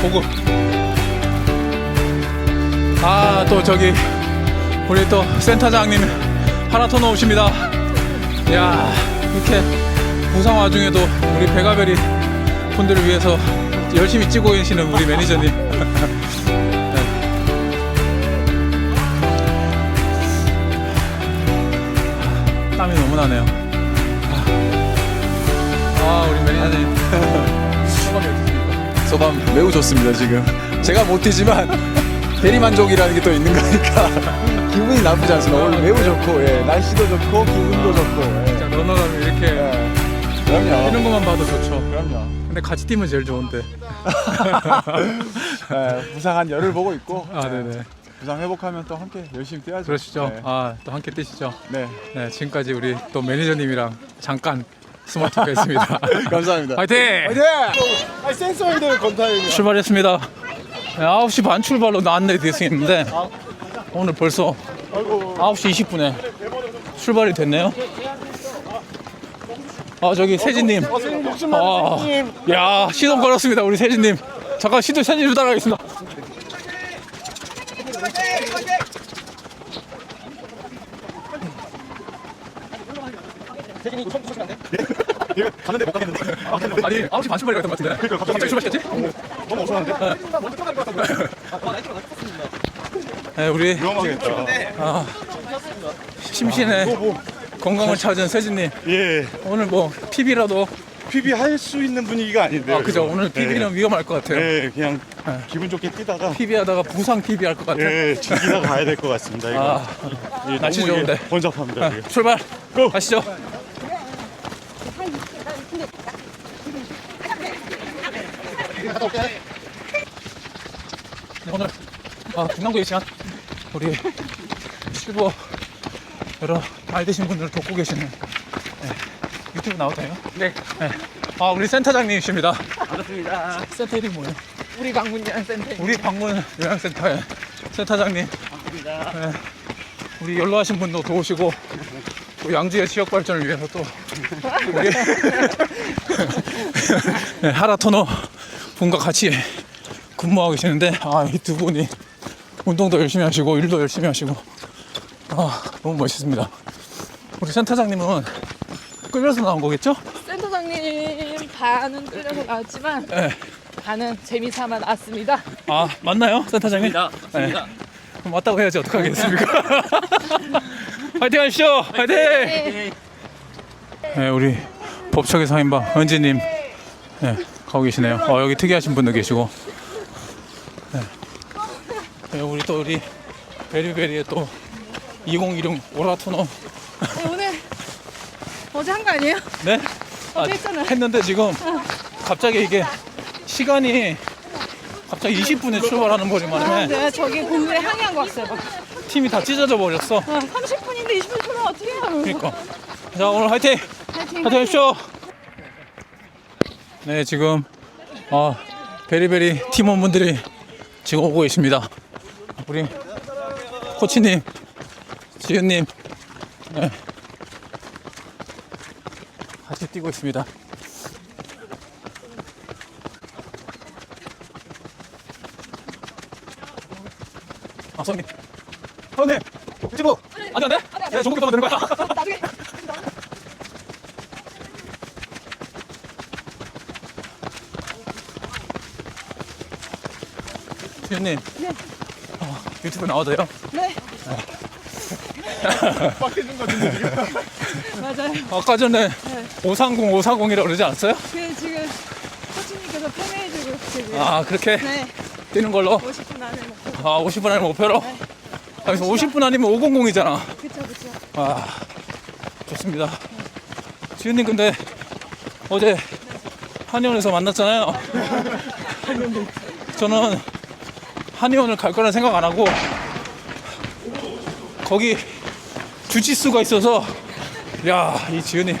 고급. 아, 또 저기 우리 또 센터장님 하나토너 오십니다. 야, 이렇게 부상 와중에도 우리 베가베리 분들을 위해서 열심히 찍고 계시는 우리 매니저님. 네. 땀이 너무 나네요. 아, 아, 우리 매니저님. 소감 매우 좋습니다 지금 제가 못 뛰지만 대리만족이라는 게 또 있는 거니까 기분이 나쁘지 않습니다 오늘 매우 좋고 예, 날씨도 좋고 기분도 좋고 예. 자, 러너라면 이렇게 예. 그럼요 뛰는 것만 봐도 좋죠. 그럼요 근데 같이 뛰면 제일 좋은데. 예, 부상 한 열을 보고 있고 아, 예, 네네. 부상 회복하면 또 함께 열심히 뛰어야죠 그러시죠. 네. 아, 또 함께 뛰시죠. 네. 네, 지금까지 우리 또 매니저님이랑 잠깐 스몰 토크 했습니다. 감사합니다 화이팅! 화이팅! 아, 센서 이들 건타입니다 출발했습니다. 네, 9시 반 출발로 안내 되었는데 오늘 벌써 9시 20분에 출발이 됐네요. 아 저기 세진님, 아, 야 시동 걸었습니다 우리 세진님. 잠깐 시동 좀 따라가겠습니다. 갔는데 못 가겠는데 아니 9시 반 출발이었던 것 같은데. 갑자기 출발시켰지? 너무 어서운데 네, 우리 위험하겠다 아, 심신의 건강을 찾은 세진님 예, 오늘 뭐 PB라도 PB 할 수 있는 분위기가 아닌데요. 아 그죠. 오늘 PB는 위험할 것 같아요. 예, 예, 그냥 네. 기분 좋게 뛰다가 PB 하다가 부상 PB 할 것 같아요. 예, 즐기다 가야 될 것 같습니다. 이거 아, 예, 날씨 너무 이게 좋은데. 번잡합니다. 아, 이게. 출발 고! 가시죠. 네, 오늘 아, 중랑도 시간 우리 실버 여러 나이 드신 분들을 돕고 계시는 네, 유튜브 나오나요? 네. 아 우리 센터장님이십니다. 반갑습니다. 센터 이름이 뭐예요? 우리 방문이랑 센터 우리 방문 요양센터의 센터장님. 입니다. 네, 우리 연로하신 분도 도우시고 또 양주의 지역 발전을 위해서 또 우리 네, 하라토너 분과 같이 근무하고 계시는데 아 이 두 분이 운동도 열심히 하시고 일도 열심히 하시고 아 너무 멋있습니다. 우리 센터장님은 끌려서 나온 거겠죠? 센터장님 반은 끌려서 나왔지만 네. 반은 재미삼아 나왔습니다. 아 맞나요, 센터장님? 맞습니다. 그럼 맞다고 해야지 어떡하겠습니까? 화이팅 하시죠! 화이팅! 네, 우리 법척의 상인방 은지님 네, 가고 계시네요. 어, 여기 특이하신 분도 계시고 네. 네, 우리 또 우리 베리베리의 또 2016 오라토너 오늘 어제 한 거 아니에요? 네? 어제 했잖아요. 했는데 지금 갑자기 이게 시간이 갑자기 20분에 출발하는 아, 거리만 해 네, 저기 공부에 항의한 거. 막. 팀이 다 찢어져 버렸어. 아, 30분인데 20분 출면 어떻게 해요? 그러니까 자 오늘 화이팅! 파이팅. 화이팅 하십시오. 네, 지금 어, 베리베리 팀원분들이 지금 오고 계십니다. 우리 코치님, 지은님, 네. 같이 뛰고 있습니다. 아, 선님. 선님! 유튜브! 안 돼, 안 돼? 내가 종국이 떠면 되는 거야. 나중에. 지은님. 어, 유튜브 나와도 돼요? 네. 맞아요. 아까 전에 530, 540이라고 그러지 않았어요? 그 지금 코치님께서 편해해주고 지금. 아, 그렇게 네. 뛰는 걸로? 50분 안에 먹고. 아, 50분 아니면 목표로? 아, 그래서 50분 아니면 500이잖아. 그쵸 그쵸. 아, 좋습니다. 지은님, 근데 어제 한의원에서 만났잖아요. 저는 한의원을 갈 거라는 생각 안 하고 거기 주짓수가 있어서 야, 이 지은이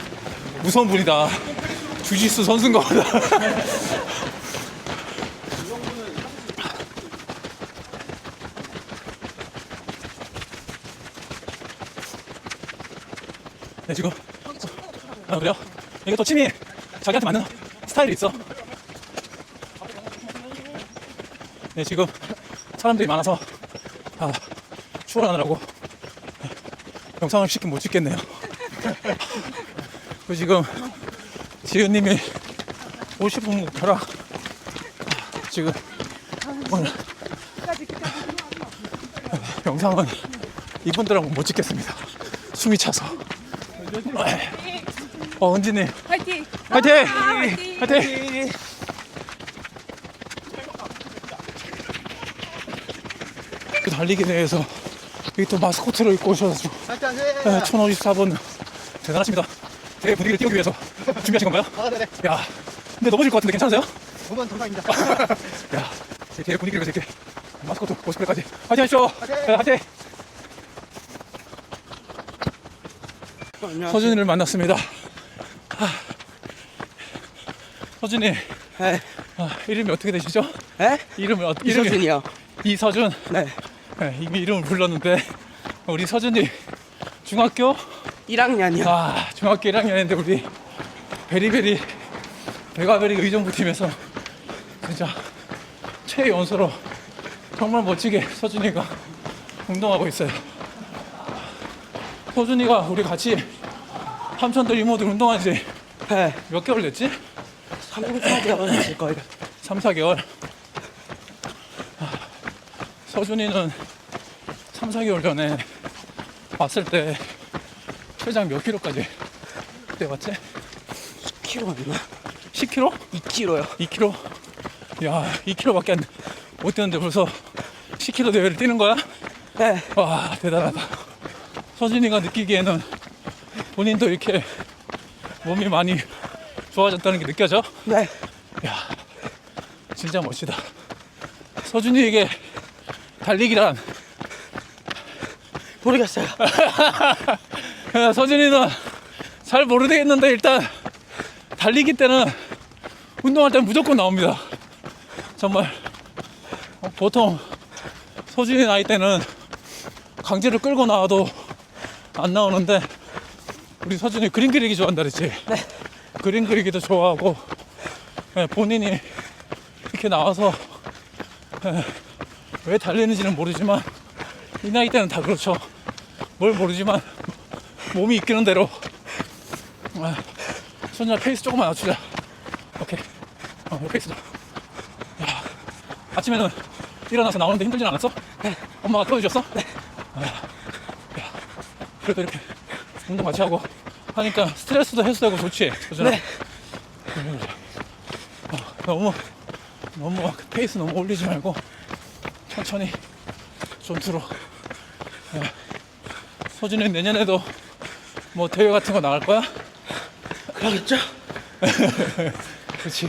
무서운 분이다. 주짓수 선수인가 보다. 네, 지금. 아, 그래요? 이게 또 팀이 자기한테 맞는 스타일이 있어. 네, 지금 사람들이 많아서 아, 출근하느라고 영상을 쉽게 못 찍겠네요. 그 지금 지은님이 50분 목표라 지금 오늘 영상은 이분들하고 못 찍겠습니다. 숨이 차서. 어, 은지님. 화이팅! 화이팅! 화이팅! 화이팅! 그 달리기 대회에서 여기 또 마스코트를 입고 네, 1054번 대단하십니다. 대회 분위기를 띄우기 위해서 준비하신 건가요? 아, 네네. 야, 근데 넘어질 것 같은데 괜찮으세요? 저만 정상입니다. 야, 제 대회 분위기를 위해서 이렇게 마스코트 코스프레까지 화이팅 하십시오! 네, 화이팅! 서준이를 만났습니다. 아, 서준이, 네. 아, 이름이 어떻게 되시죠? 에? 이름이 어, 이름이 이서준이요. 이서준. 네. 네, 이미 이름을 불렀는데 우리 서준이 중학교 1학년이요. 아 중학교 1학년인데 우리 베리베리 베가베리 의정부 팀에서 진짜 최연소로 정말 멋지게 서준이가 운동하고 있어요. 서준이가 우리 같이 삼천들 이모들 운동한 지몇 네. 개월 됐지? 3개월 됐을 거예요. 3, 4개월. 아, 서준이는 3, 4개월 전에 왔을 때 최장 몇 킬로까지 그때 왔지? 10kg였나? 10킬로? 2kg요. 2킬로? 야, 2킬로밖에 안, 못 뛰는데 벌써 10킬로 대회를 뛰는 거야? 네. 와, 대단하다. 서준이가 느끼기에는 본인도 이렇게 몸이 많이 좋아졌다는 게 느껴져? 네. 야, 진짜 멋지다. 서준이에게 달리기란 모르겠어요. 야, 서준이는 잘 모르겠는데 일단 달리기 때는 운동할 때는 무조건 나옵니다. 정말 어, 보통 서준이 나이 때는 강제로 끌고 나와도 안 나오는데 우리 서준이 그림 그리기 좋아한다 그랬지? 네. 그림 그리기도 좋아하고 예, 본인이 이렇게 나와서 예, 왜 달리는지는 모르지만 이 나이 때는 다 그렇죠. 뭘 모르지만 몸이 이끄는 대로 아, 손이나 페이스 조금만 낮추자 오케이 어, 이 페이스다 야, 아침에는 일어나서 나오는데 힘들진 않았어? 엄마가 태워주셨어? 아, 야, 그래도 이렇게 운동 같이 하고 하니까 스트레스도 해소되고 좋지 그죠? 네. 어, 너무 너무 막 페이스 너무 올리지 말고 천천히 존투로 야, 서준이 내년에도 뭐 대회 같은 거 나갈 거야? 그러겠죠? 그렇지.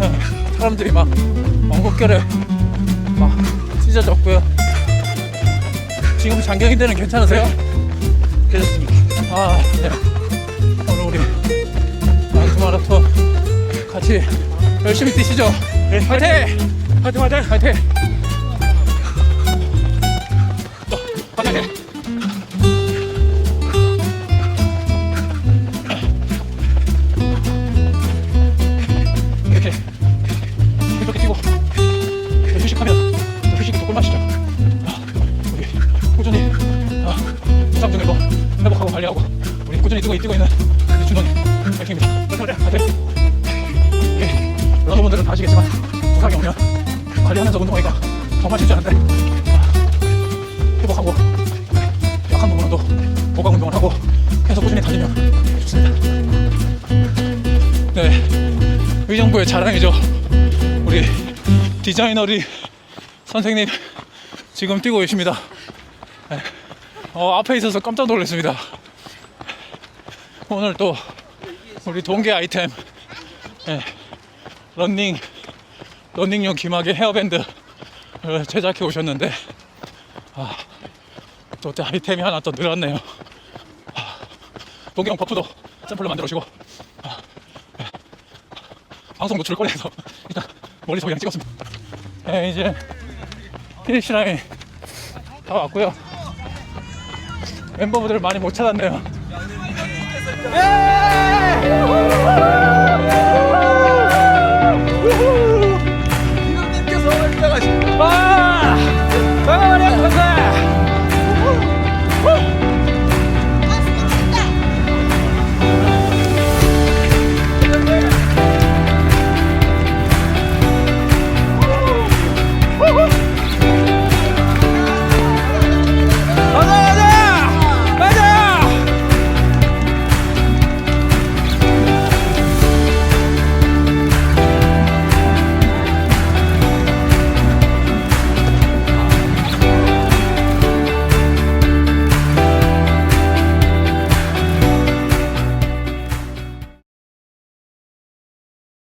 사람들이 막 엉겁결에 막 찢어졌고요 지금 장경인대는 괜찮으세요? 괜찮습니다 아 네. 오늘 우리 마라톤 마라톤 같이 열심히 뛰시죠 네, 화이팅! 화이팅 화이팅! 화이팅! 또, 화이팅! 중에도 회복하고 관리하고 우리 꾸준히 뛰고, 뛰고 있는 우리 준호님 파이팅입니다 파이팅 예, 여러분들은 다 아시겠지만 부상이 오면 관리하면서 운동하기가 정말 쉽지 않은데 아, 회복하고 부족한 부분도 보강 운동을 하고 계속 꾸준히 달리면 좋습니다. 네, 의정부의 자랑이죠. 우리 디자이너리 선생님 지금 뛰고 계십니다. 네. 어, 앞에 있어서 깜짝 놀랐습니다. 오늘 또 우리 동계 아이템 네, 런닝 런닝용 기막의 헤어밴드 를 제작해 오셨는데 아, 또 아이템이 하나 또 늘었네요. 아, 동경 버프도 샘플로 만들어 오시고 아, 네. 방송 노출을 꺼내서 일단 멀리서 그냥 찍었습니다. 네, 이제 피니시 라인 다 왔고요. 멤버분들 많이 못 찾았네요.